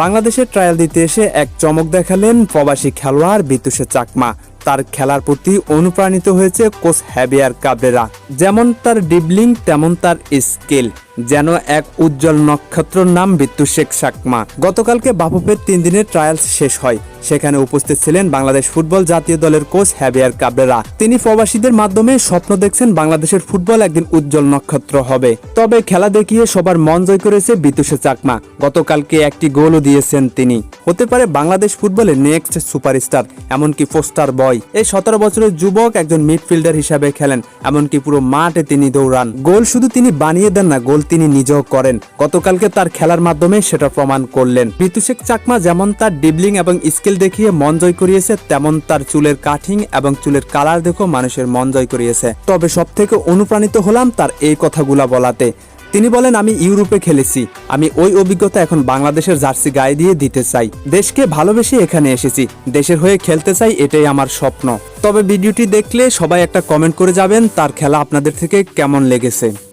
বাংলাদেশে ট্রায়াল দিতে এসে এক চমক দেখালেন প্রবাসী খেলোয়াড় বিতুষে চাকমা। তার খেলার প্রতি অনুপ্রাণিত হয়েছে কোচ হ্যাবিয়ার কাবরেরা। যেমন তার ডিবলিং, তেমন তার স্কিল, যেন এক উজ্জ্বল নক্ষত্রর নাম বিদ্যুৎ শেখ চাকমা গতকালকে বাফুফের তিন দিনের ট্রায়ালস শেষ হয়। সেখানে উপস্থিত ছিলেন বাংলাদেশ ফুটবল জাতীয় দলের কোচ হ্যাবিয়ার কাবরেরা। তিনি প্রবাসীদের মাধ্যমে স্বপ্ন দেখছেন বাংলাদেশের ফুটবল একদিন উজ্জ্বল নক্ষত্র হবে। তবে খেলা দেখিয়ে সবার মন জয় করেছে বিতুষে চাকমা গতকালকে একটি গোলও দিয়েছেন তিনি। হতে পারে বাংলাদেশ ফুটবলের নেক্সট সুপারস্টার এমনকি পোস্টার বয় এই সতেরো বছরের যুবক একজন মিডফিল্ডার হিসাবে খেলেন, এমনকি পুরো মাঠে তিনি দৌড়ান। গোল শুধু তিনি বানিয়ে দেন না, গোল তিনি নিজেও করেন। গতকালকে তার খেলার মাধ্যমে সেটা প্রমাণ করলেন। ঋতুশেখ চাকমা যেমন তার ডিবলিং এবং স্কিল দেখিয়ে মন জয় করিয়েছে, তেমন তার চুলের কাটিং এবং চুলের কালার দেখেও মানুষের মন জয় করিয়েছে। তবে সব থেকে অনুপ্রাণিত হলাম তার এই কথাগুলা বলাতে। তিনি বলেন, আমি ইউরোপে খেলেছি। আমি ওই অভিজ্ঞতা এখন বাংলাদেশের জার্সি গায়ে দিয়ে দিতে চাই। দেশকে ভালোবেসে এখানে এসেছি। দেশের হয়ে খেলতে চাই, এটাই আমার স্বপ্ন। তবে ভিডিওটি দেখলে সবাই একটা কমেন্ট করে যাবেন, তার খেলা আপনাদের থেকে কেমন লেগেছে?